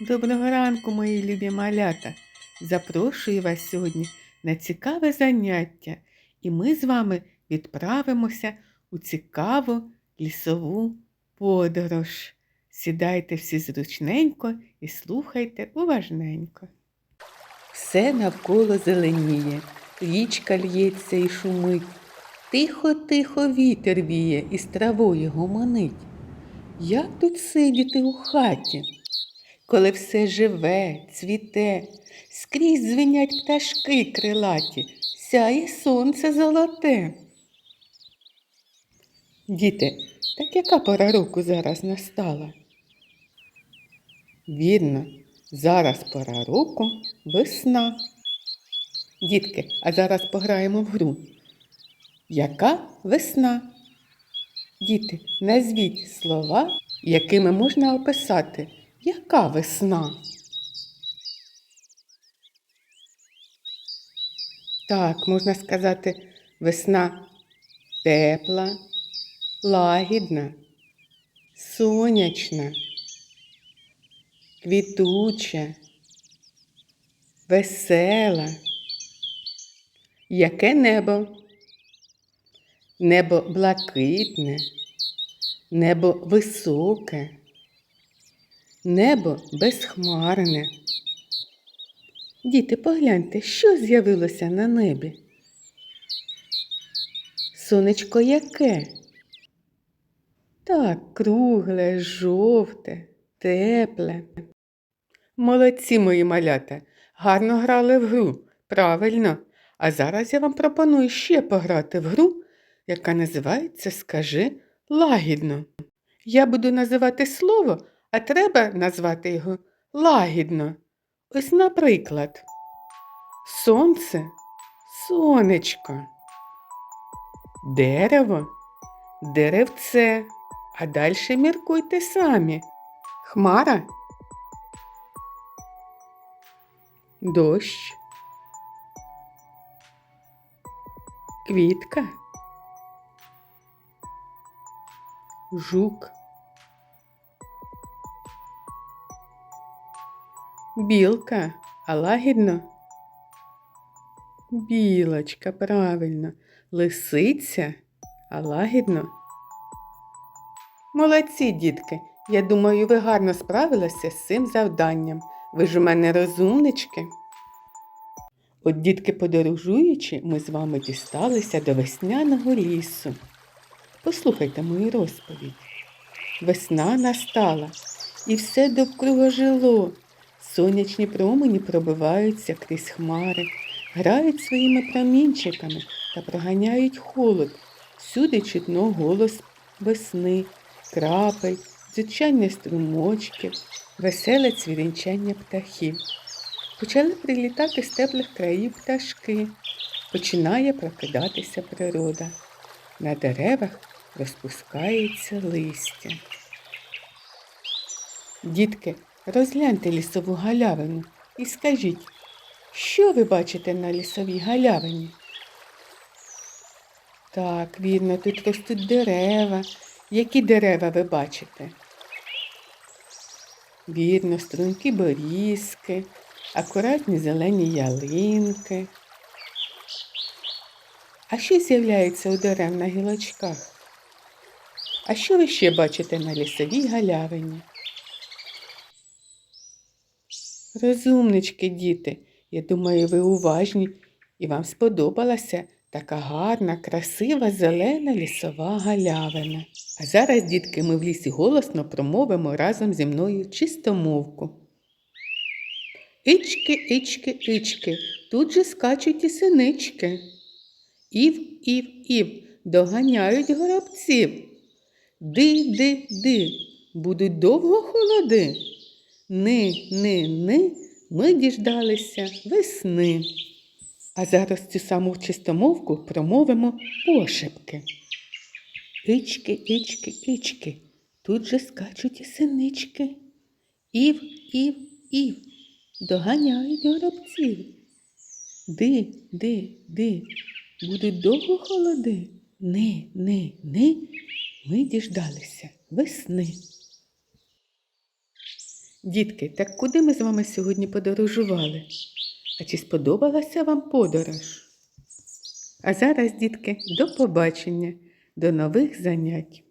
Доброго ранку, мої любі малята! Запрошую вас сьогодні на цікаве заняття, і ми з вами відправимося у цікаву лісову подорож. Сідайте всі зручненько і слухайте уважненько. Все навколо зеленіє, річка л'ється і шумить. Тихо-тихо вітер віє і з травою гомонить. Як тут сидіти у хаті? Коли все живе, цвіте, скрізь дзвенять пташки крилаті, сяє сонце золоте. Діти, так яка пора року зараз настала? Вірно, зараз пора року весна. Дітки, а зараз пограємо в гру. Яка весна? Діти, назвіть слова, якими можна описати яка весна? Так, можна сказати, весна тепла, лагідна, сонячна, квітуча, весела. Яке небо? Небо блакитне, небо високе. Небо безхмарне. Діти, погляньте, що з'явилося на небі? Сонечко яке? Так, кругле, жовте, тепле. Молодці мої малята, гарно грали в гру, правильно. А зараз я вам пропоную ще пограти в гру, яка називається Скажи лагідно. Я буду називати слово а треба назвати його лагідно. Ось, наприклад, сонце, сонечко, дерево, деревце, а далі міркуйте самі. Хмара, дощ, квітка, жук. Білка, а лагідно? Білочка, правильно. Лисиця, а лагідно? Молодці, дітки. Я думаю, ви гарно справилися з цим завданням. Ви ж у мене розумнички. От дітки подорожуючи, ми з вами дісталися до весняного лісу. Послухайте мою розповідь. Весна настала, і все довкруга жило. Сонячні промені пробиваються крізь хмари, грають своїми промінчиками та проганяють холод. Всюди чутно голос весни, крапель, дзючання струмочків, веселе цвірінчання птахів. Почали прилітати з теплих країв пташки. Починає прокидатися природа. На деревах розпускається листя. Дітки, Розгляньте лісову галявину і скажіть, що ви бачите на лісовій галявині? Так, вірно, тут ростуть дерева. Які дерева ви бачите? Вірно, струнки борізки, акуратні зелені ялинки. А що з'являється у дерев на гілочках? А що ви ще бачите на лісовій галявині? Розумнички, діти, я думаю, ви уважні і вам сподобалася така гарна, красива зелена лісова галявина. А зараз, дітки, ми в лісі голосно промовимо разом зі мною чистомовку. Ічки, ічки, ічки, тут же скачуть і синички. Ів, ів, ів, доганяють горобців. Ди, ди, ди, будуть довго холоди. Ни, ни, ни ми діждалися весни. А зараз цю саму чистомовку промовимо пошепки. Ічки, ічки, ічки, тут же скачуть і синички. Ів, ів, ів, доганяють горобців. Ди, ди, ди, будуть довго холоди. Ни, ни, ни, ми діждалися весни. Дітки, так куди ми з вами сьогодні подорожували? А чи сподобалася вам подорож? А зараз, дітки, до побачення, до нових занять.